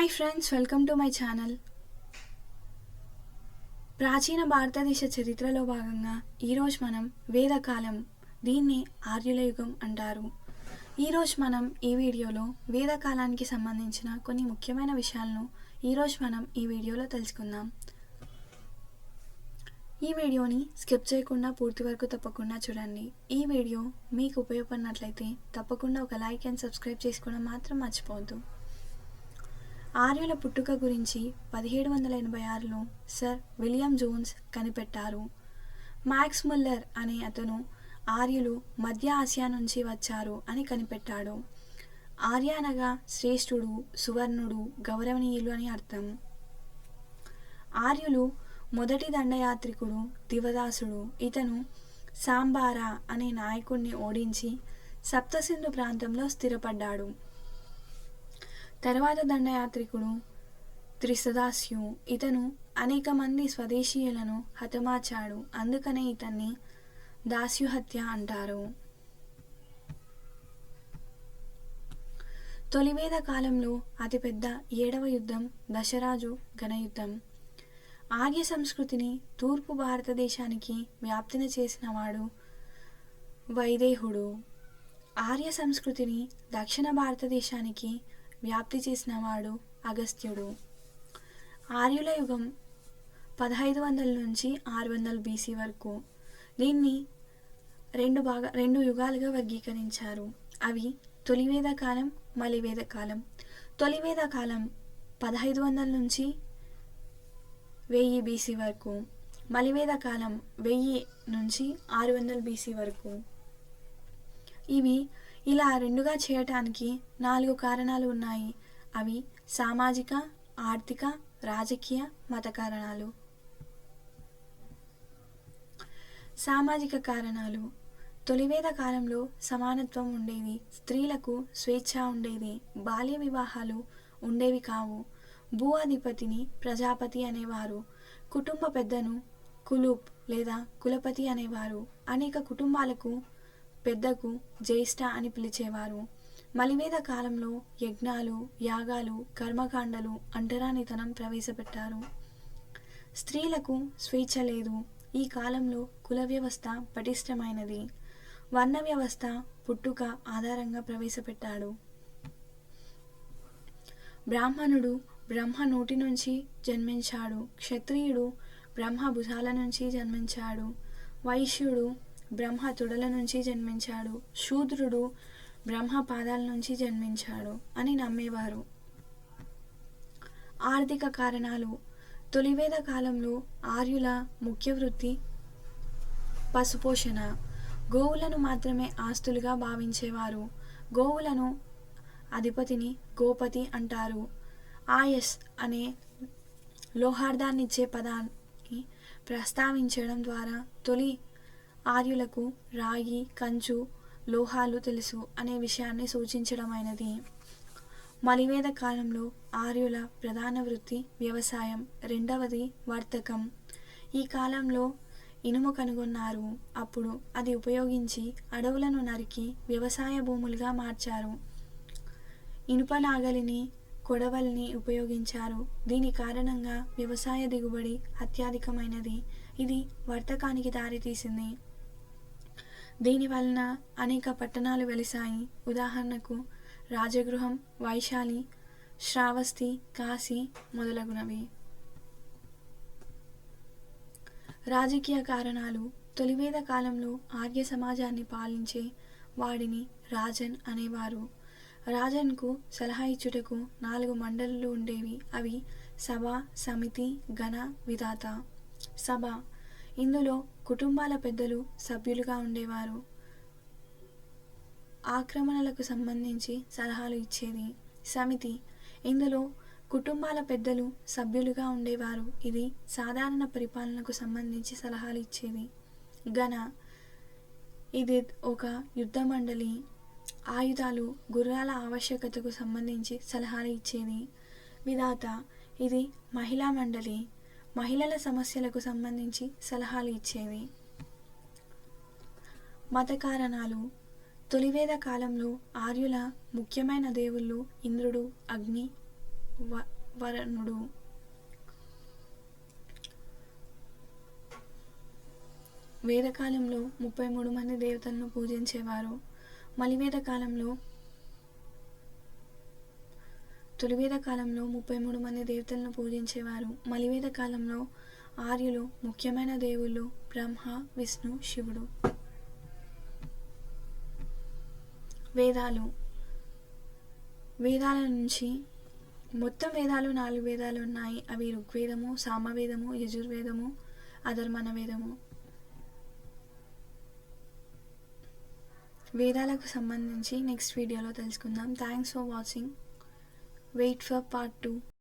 Hi friends welcome to my channel ప్రాచీన భారతదేశ చరిత్రలో భాగంగా ఈరోజు మనం వేదకాలం దీన్ని ఆర్యుల యుగం అంటారు. ఈరోజు మనం ఈ వీడియోలో వేదకాలానికి సంబంధించిన కొన్ని ముఖ్యమైన విషయాలను ఈరోజు మనం ఈ వీడియోలో తెలుసుకుందాం. ఈ వీడియోని స్కిప్ చేయకుండా పూర్తి వరకు తప్పకుండా చూడండి. ఈ వీడియో మీకు ఉపయోగపడినట్లయితే తప్పకుండా ఒక లైక్ అండ్ సబ్స్క్రైబ్ చేసుకోవడం మాత్రం మర్చిపోవద్దు. ఆర్యుల పుట్టుక గురించి పదిహేడు వందల ఎనభై ఆరులో సర్ విలియం జోన్స్ కనిపెట్టారు. మ్యాక్స్ ముల్లర్ అనే అతను ఆర్యులు మధ్య ఆసియా నుంచి వచ్చారు అని కనిపెట్టాడు. ఆర్య అనగా శ్రేష్ఠుడు సువర్ణుడు గౌరవనీయులు అని అర్థం. ఆర్యులు మొదటి దండయాత్రికుడు దివదాసుడు. ఇతను సాంబారా అనే నాయకుడిని ఓడించి సప్తసింధు ప్రాంతంలో స్థిరపడ్డాడు. తర్వాత దండయాత్రికుడు త్రిసదాస్యు ఇతను అనేక మంది స్వదేశీయులను హతమార్చాడు. అందుకనే ఇతన్ని దాస్యుహత్య అంటారు. తొలివేద కాలంలో అతిపెద్ద ఏడవ యుద్ధం దశరాజు ఘనయుద్ధం. ఆర్య సంస్కృతిని తూర్పు భారతదేశానికి వ్యాప్తిన చేసినవాడు వైదేహుడు. ఆర్య సంస్కృతిని దక్షిణ భారతదేశానికి వ్యాప్తి చేసినవాడు అగస్త్యుడు. ఆర్యుల యుగం పదహైదు వందల నుంచి ఆరు వందల బీసీ వరకు. దీన్ని రెండు భాగ రెండు యుగాలుగా వర్గీకరించారు. అవి తొలివేద కాలం మలివేద కాలం. తొలివేద కాలం పదహైదు వందల నుంచి వెయ్యి బీసీ వరకు. మలివేద కాలం వెయ్యి నుంచి ఆరు వందల బీసీ వరకు. ఇవి ఇలా రెండుగా చేయటానికి నాలుగు కారణాలు ఉన్నాయి. అవి సామాజిక ఆర్థిక రాజకీయ మత కారణాలు. సామాజిక కారణాలు. తొలివేద కాలంలో సమానత్వం ఉండేది స్త్రీలకు స్వేచ్ఛ ఉండేది. బాల్య వివాహాలు ఉండేవి కావు. భూ అధిపతిని ప్రజాపతి అనేవారు. కుటుంబ పెద్దను కులుప్ లేదా కులపతి అనేవారు. అనేక కుటుంబాలకు పెద్దకు జ్యేష్ఠ అని పిలిచేవారు. మలివేద కాలంలో యజ్ఞాలు యాగాలు కర్మకాండలు అంటరానితనం ప్రవేశపెట్టారు. స్త్రీలకు స్వేచ్ఛ లేదు. ఈ కాలంలో కుల వ్యవస్థ పటిష్టమైనది. వర్ణ వ్యవస్థ పుట్టుక ఆధారంగా ప్రవేశపెట్టాడు. బ్రాహ్మణుడు బ్రహ్మ నోటి నుంచి జన్మించాడు. క్షత్రియుడు బ్రహ్మ భుజాల నుంచి జన్మించాడు. వైశ్యుడు బ్రహ్మ తుడల నుంచి జన్మించాడు. శూద్రుడు బ్రహ్మ పాదాల నుంచి జన్మించాడు అని నమ్మేవారు. ఆర్థిక కారణాలు. తొలివేద కాలంలో ఆర్యుల ముఖ్య వృత్తి పశుపోషణ. గోవులను మాత్రమే ఆస్తులుగా భావించేవారు. గోవులను అధిపతిని గోపతి అంటారు. ఆయస్ అనే లోహార్దాన్నిచ్చే పదాన్ని ప్రస్తావించడం ద్వారా తొలి ఆర్యులకు రాగి కంచు లోహాలు తెలుసు అనే విషయాన్ని సూచించడమైనది. మలివేద కాలంలో ఆర్యుల ప్రధాన వృత్తి వ్యవసాయం రెండవది వర్తకం. ఈ కాలంలో ఇనుము కనుగొన్నారు. అప్పుడు అది ఉపయోగించి అడవులను నరికి వ్యవసాయ భూములుగా మార్చారు. ఇనుప నాగలిని కొడవల్ని ఉపయోగించారు. దీని కారణంగా వ్యవసాయ దిగుబడి అత్యధికమైనది. ఇది వర్తకానికి దారితీసింది. దీని వలన అనేక పట్టణాలు వెలిశాయి? ఉదాహరణకు రాజగృహం వైశాలి శ్రావస్తి కాశీ మొదలగునవి. రాజకీయ కారణాలు తొలివేద కాలంలో ఆర్య సమాజాన్ని పాలించే వాడిని రాజన్ అనేవారు. రాజన్కు సలహా ఇచ్చుటకు నాలుగు మండలులు ఉండేవి. అవి సభ సమితి గణ విధాత. సభ ఇందులో కుటుంబాల పెద్దలు సభ్యులుగా ఉండేవారు. ఆక్రమణలకు సంబంధించి సలహాలు ఇచ్చేది సమితి. ఇందులో కుటుంబాల పెద్దలు సభ్యులుగా ఉండేవారు. ఇది సాధారణ పరిపాలనకు సంబంధించి సలహాలు ఇచ్చేది. గణ ఇది ఒక యుద్ధ మండలి ఆయుధాలు గుర్రాల ఆవశ్యకతకు సంబంధించి సలహాలు ఇచ్చేది. విధాత. ఇది మహిళా మండలి. మహిళల సమస్యలకు సంబంధించి సలహాలు ఇచ్చేవి. మత కారణాలు. తొలివేద కాలంలో ఆర్యుల ముఖ్యమైన దేవుళ్ళు ఇంద్రుడు అగ్ని వ వరుణుడు. వేదకాలంలో ముప్పై మూడు మంది దేవతలను పూజించేవారు. మలివేద కాలంలో తొలివేద కాలంలో ముప్పై మూడు మంది దేవతలను పూజించేవారు. మలివేద కాలంలో ఆర్యులు ముఖ్యమైన దేవుళ్ళు బ్రహ్మ విష్ణు శివుడు. వేదాలు. వేదాల నుంచి మొత్తం వేదాలు నాలుగు వేదాలు ఉన్నాయి. అవి ఋగ్వేదము సామవేదము యజుర్వేదము అధర్మణ వేదము వేదాలకు సంబంధించి నెక్స్ట్ వీడియోలో తెలుసుకుందాం. Thanks for watching. Wait for part two